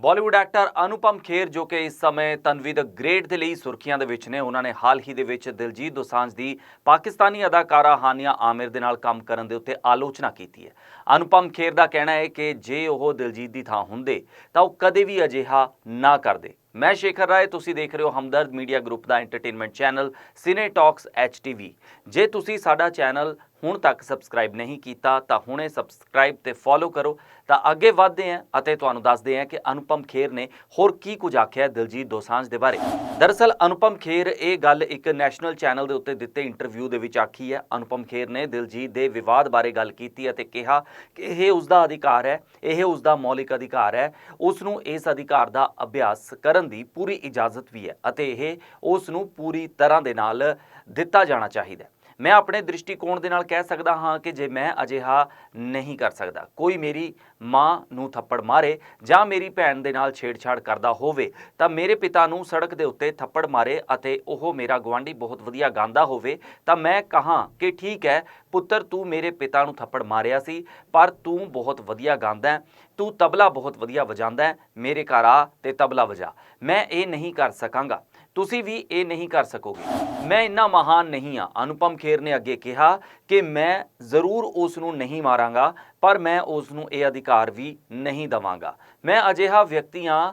Bollywood actor Anupam Kher ਜੋ ਕਿ ਇਸ ਸਮੇਂ ਤਨਵੀ ਦ ਗ੍ਰੇਟ ਦੇ ਲਈ ਸੁਰਖੀਆਂ ਦੇ ਵਿੱਚ ਨੇ, ਉਹਨਾਂ ਨੇ ਹਾਲ ਹੀ ਦੇ ਵਿੱਚ ਦਿਲਜੀਤ ਦੋਸਾਂਝ ਦੀ ਪਾਕਿਸਤਾਨੀ ਅਦਾਕਾਰਾ ਹਾਨੀਆ ਆਮਿਰ ਦੇ ਨਾਲ ਕੰਮ ਕਰਨ ਦੇ ਉੱਤੇ ਆਲੋਚਨਾ ਕੀਤੀ ਹੈ। ਅਨੁਪਮ ਖੇਰ ਦਾ ਕਹਿਣਾ ਹੈ ਕਿ ਜੇ ਉਹ ਦਿਲਜੀਤ ਦੀ ਥਾਂ ਹੁੰਦੇ, ਤਾਂ ਉਹ ਕਦੇ ਵੀ ਅਜਿਹਾ ਨਾ ਕਰਦੇ। ਮੈਂ ਸ਼ੇਖਰ ਰਾਏ, ਤੁਸੀਂ ਦੇਖ ਰਹੇ ਹੋ ਹਮਦਰਦ ਮੀਡੀਆ ਗਰੁੱਪ ਦਾ entertainment channel cine talks HTV ਜੇ ਤੁਸੀਂ ਸਾਡਾ ਚੈਨਲ ਹੁਣ ਤੱਕ ਸਬਸਕ੍ਰਾਈਬ ਨਹੀਂ ਕੀਤਾ, ਤਾਂ ਹੁਣੇ ਸਬਸਕ੍ਰਾਈਬ ਤੇ ਫੋਲੋ ਕਰੋ। ਤਾਂ ਅੱਗੇ ਵਧਦੇ ਹਾਂ ਅਤੇ ਤੁਹਾਨੂੰ ਦੱਸਦੇ ਹਾਂ ਕਿ ਅਨੁਪਮ ਖੇਰ ਨੇ ਹੋਰ ਕੀ ਕੁਝ ਆਖਿਆ ਦਿਲਜੀਤ ਦੋਸਾਂਝ ਦੇ ਬਾਰੇ। ਦਰਅਸਲ, ਅਨੁਪਮ ਖੇਰ ਇਹ ਗੱਲ ਇੱਕ ਨੈਸ਼ਨਲ ਚੈਨਲ ਦੇ ਉੱਤੇ ਦਿੱਤੇ ਇੰਟਰਵਿਊ ਦੇ ਵਿੱਚ ਆਖੀ ਹੈ। ਅਨੁਪਮ ਖੇਰ ਨੇ ਦਿਲਜੀਤ ਦੇ ਵਿਵਾਦ ਬਾਰੇ ਗੱਲ ਕੀਤੀ ਅਤੇ ਕਿਹਾ ਕਿ ਇਹ ਉਸ ਦਾ ਅਧਿਕਾਰ ਹੈ, ਇਹ ਉਸ ਦਾ ਮੌਲਿਕ ਅਧਿਕਾਰ ਹੈ ਉਸ ਨੂੰ ਇਸ ਅਧਿਕਾਰ ਦਾ ਅਭਿਆਸ ਕਰ ਕਰਨ ਦੀ ਪੂਰੀ ਇਜਾਜ਼ਤ ਵੀ ਹੈ ਅਤੇ ਇਹ ਉਸ ਨੂੰ ਪੂਰੀ ਤਰ੍ਹਾਂ ਦੇ ਨਾਲ ਦਿੱਤਾ ਜਾਣਾ ਚਾਹੀਦਾ ਹੈ। ਮੈਂ ਆਪਣੇ ਦ੍ਰਿਸ਼ਟੀਕੋਣ ਦੇ ਨਾਲ ਕਹਿ ਸਕਦਾ ਹਾਂ ਕਿ ਜੇ ਮੈਂ ਅਜਿਹਾ ਨਹੀਂ ਕਰ ਸਕਦਾ, ਕੋਈ ਮੇਰੀ ਮਾਂ ਨੂੰ ਥੱਪੜ ਮਾਰੇ ਜਾਂ ਮੇਰੀ ਭੈਣ ਦੇ ਨਾਲ ਛੇੜਛਾੜ ਕਰਦਾ ਹੋਵੇ, ਤਾਂ ਮੇਰੇ ਪਿਤਾ ਨੂੰ ਸੜਕ ਦੇ ਉੱਤੇ ਥੱਪੜ ਮਾਰੇ ਅਤੇ ਉਹ ਮੇਰਾ ਗਵਾਂਢੀ ਬਹੁਤ ਵਧੀਆ ਗਾਉਂਦਾ ਹੋਵੇ, ਤਾਂ ਮੈਂ ਕਹਾਂ ਕਿ ਠੀਕ ਹੈ, ਪੁੱਤਰ ਤੂੰ ਮੇਰੇ ਪਿਤਾ ਨੂੰ ਥੱਪੜ ਮਾਰਿਆ ਸੀ, ਪਰ ਤੂੰ ਬਹੁਤ ਵਧੀਆ ਗਾਉਂਦਾ ਤੂੰ ਤਬਲਾ ਬਹੁਤ ਵਧੀਆ ਵਜਾਉਂਦਾ ਮੇਰੇ ਘਰ ਆ ਤੇ ਤਬਲਾ ਵਜਾ, ਮੈਂ ਇਹ ਨਹੀਂ ਕਰ ਸਕਾਂਗਾ। ਤੁਸੀਂ ਵੀ ਇਹ ਨਹੀਂ ਕਰ ਸਕੋਗੇ। ਮੈਂ ਇੰਨਾ ਮਹਾਨ ਨਹੀਂ ਆ ਅਨੁਪਮ ਖੇਰ ਨੇ ਅੱਗੇ ਕਿਹਾ ਕਿ ਮੈਂ ਜ਼ਰੂਰ ਉਸ ਨੂੰ ਨਹੀਂ ਮਾਰਾਂਗਾ, ਪਰ ਮੈਂ ਉਸ ਨੂੰ ਇਹ ਅਧਿਕਾਰ ਵੀ ਨਹੀਂ ਦਵਾਂਗਾ। ਮੈਂ ਅਜਿਹਾ ਵਿਅਕਤੀ ਹਾਂ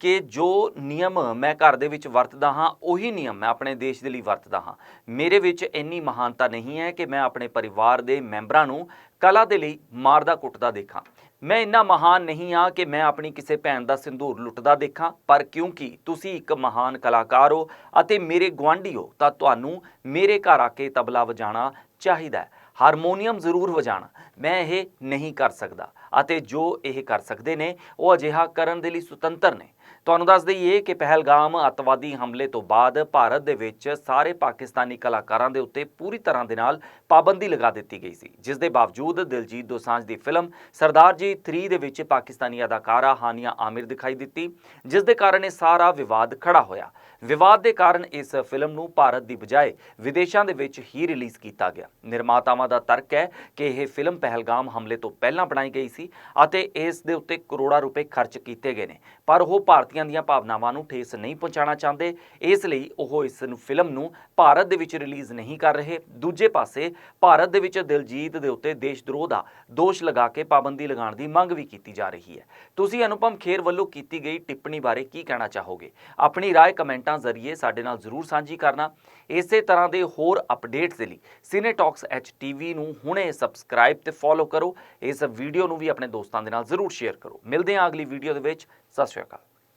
ਕਿ ਜੋ ਨਿਯਮ ਮੈਂ ਘਰ ਦੇ ਵਿੱਚ ਵਰਤਦਾ ਹਾਂ, ਉਹੀ ਨਿਯਮ ਮੈਂ ਆਪਣੇ ਦੇਸ਼ ਦੇ ਲਈ ਵਰਤਦਾ ਹਾਂ। ਮੇਰੇ ਵਿੱਚ ਇੰਨੀ ਮਹਾਨਤਾ ਨਹੀਂ ਹੈ ਕਿ ਮੈਂ ਆਪਣੇ ਪਰਿਵਾਰ ਦੇ ਮੈਂਬਰਾਂ ਨੂੰ ਕਲਾ ਦੇ ਲਈ ਮਾਰਦਾ ਕੁੱਟਦਾ ਦੇਖਾਂ। ਮੈਂ ਇੰਨਾ ਮਹਾਨ ਨਹੀਂ ਹਾਂ ਕਿ ਮੈਂ ਆਪਣੀ ਕਿਸੇ ਭੈਣ ਦਾ ਸਿੰਦੂਰ ਲੁੱਟਦਾ ਦੇਖਾਂ, ਪਰ ਕਿਉਂਕਿ ਤੁਸੀਂ ਇੱਕ ਮਹਾਨ ਕਲਾਕਾਰ ਹੋ ਅਤੇ ਮੇਰੇ ਗੁਆਂਢੀ ਹੋ, ਤਾਂ ਤੁਹਾਨੂੰ ਮੇਰੇ ਘਰ ਆ ਕੇ ਤਬਲਾ ਵਜਾਉਣਾ ਚਾਹੀਦਾ ਹੈ। ਹਾਰਮੋਨੀਅਮ ਜ਼ਰੂਰ ਵਜਾਣਾ ਮੈਂ ਇਹ ਨਹੀਂ ਕਰ ਸਕਦਾ। ਅਤੇ ਜੋ ਇਹ ਕਰ ਸਕਦੇ ਨੇ, ਉਹ ਅਜਿਹਾ ਕਰਨ ਦੇ ਲਈ ਸੁਤੰਤਰ ਨੇ। ਤੁਹਾਨੂੰ ਦੱਸ ਦਈਏ ਕਿ ਪਹਿਲਗਾਮ ਅੱਤਵਾਦੀ ਹਮਲੇ ਤੋਂ ਬਾਅਦ ਭਾਰਤ ਦੇ ਵਿੱਚ ਸਾਰੇ ਪਾਕਿਸਤਾਨੀ ਕਲਾਕਾਰਾਂ ਦੇ ਉੱਤੇ ਪੂਰੀ ਤਰ੍ਹਾਂ ਦੇ ਨਾਲ ਪਾਬੰਦੀ ਲਗਾ ਦਿੱਤੀ ਗਈ ਸੀ, ਜਿਸ ਦੇ ਬਾਵਜੂਦ ਦਿਲਜੀਤ ਦੋਸਾਂਝ ਦੀ ਫਿਲਮ ਸਰਦਾਰ ਜੀ 3 ਦੇ ਵਿੱਚ ਪਾਕਿਸਤਾਨੀ ਅਦਾਕਾਰਾ ਹਾਨੀਆ ਆਮਿਰ ਦਿਖਾਈ ਦਿੱਤੀ, ਜਿਸ ਦੇ ਕਾਰਨ ਇਹ ਸਾਰਾ ਵਿਵਾਦ ਖੜਾ ਹੋਇਆ। ਵਿਵਾਦ ਦੇ ਕਾਰਨ ਇਸ ਫਿਲਮ ਨੂੰ ਭਾਰਤ ਦੀ ਬਜਾਏ ਵਿਦੇਸ਼ਾਂ ਦੇ ਵਿੱਚ ਹੀ ਰਿਲੀਜ਼ ਕੀਤਾ ਗਿਆ। ਨਿਰਮਾਤਾਵਾਂ ਦਾ ਤਰਕ ਹੈ ਕਿ ਇਹ ਫਿਲਮ ਪਹਿਲਗਾਮ ਹਮਲੇ ਤੋਂ ਪਹਿਲਾਂ ਬਣਾਈ ਗਈ ਸੀ ਅਤੇ ਇਸ ਦੇ ਉੱਤੇ ਕਰੋੜਾਂ ਰੁਪਏ ਖਰਚ ਕੀਤੇ ਗਏ ਨੇ। ਪਰ ਉਹ ਭਾਰਤੀਆਂ ਦੀਆਂ ਭਾਵਨਾਵਾਂ ਨੂੰ ਠੇਸ ਨਹੀਂ ਪਹੁੰਚਾਉਣਾ ਚਾਹੁੰਦੇ, ਇਸ ਲਈ ਉਹ ਇਸ ਨੂੰ ਫਿਲਮ ਨੂੰ ਭਾਰਤ ਦੇ ਵਿੱਚ ਰਿਲੀਜ਼ ਨਹੀਂ ਕਰ ਰਹੇ। ਦੂਜੇ ਪਾਸੇ, ਭਾਰਤ ਦੇ ਵਿੱਚ ਦਿਲਜੀਤ ਦੇ ਉੱਤੇ ਦੇਸ਼ ਦਰੋਹ ਦਾ ਦੋਸ਼ ਲਗਾ ਕੇ ਪਾਬੰਦੀ ਲਗਾਉਣ ਦੀ ਮੰਗ ਵੀ ਕੀਤੀ ਜਾ ਰਹੀ ਹੈ ਤੁਸੀਂ ਅਨੁਪਮ ਖੇਰ ਵੱਲੋਂ ਕੀਤੀ ਗਈ ਟਿੱਪਣੀ ਬਾਰੇ ਕੀ ਕਹਿਣਾ ਚਾਹੋਗੇ ਆਪਣੀ رائے ਕਮੈਂਟਾਂ ਜ਼ਰੀਏ ਸਾਡੇ ਨਾਲ ਜ਼ਰੂਰ ਸਾਂਝੀ ਕਰਨਾ ਇਸੇ ਤਰ੍ਹਾਂ ਦੇ ਹੋਰ ਅਪਡੇਟਸ ਦੇ ਲਈ ਸਿਨੇ ਟਾਕਸ ਐਚ ਟੀਵੀ ਨੂੰ ਹੁਣੇ ਸਬਸਕ੍ਰਾਈਬ ਤੇ ਫੋਲੋ ਕਰੋ ਇਸ ਵੀਡੀਓ ਨੂੰ ਵੀ ਆਪਣੇ ਦੋਸਤਾਂ ਦੇ ਨਾਲ ਜ਼ਰੂਰ ਸ਼ੇਅਰ ਕਰੋ ਮਿਲਦੇ ਹਾਂ ਅਗਲੀ ਵੀਡੀਓ ਦੇ ਵਿੱਚ ਸਤਿ ਸ਼੍ਰੀ ਅਕਾਲ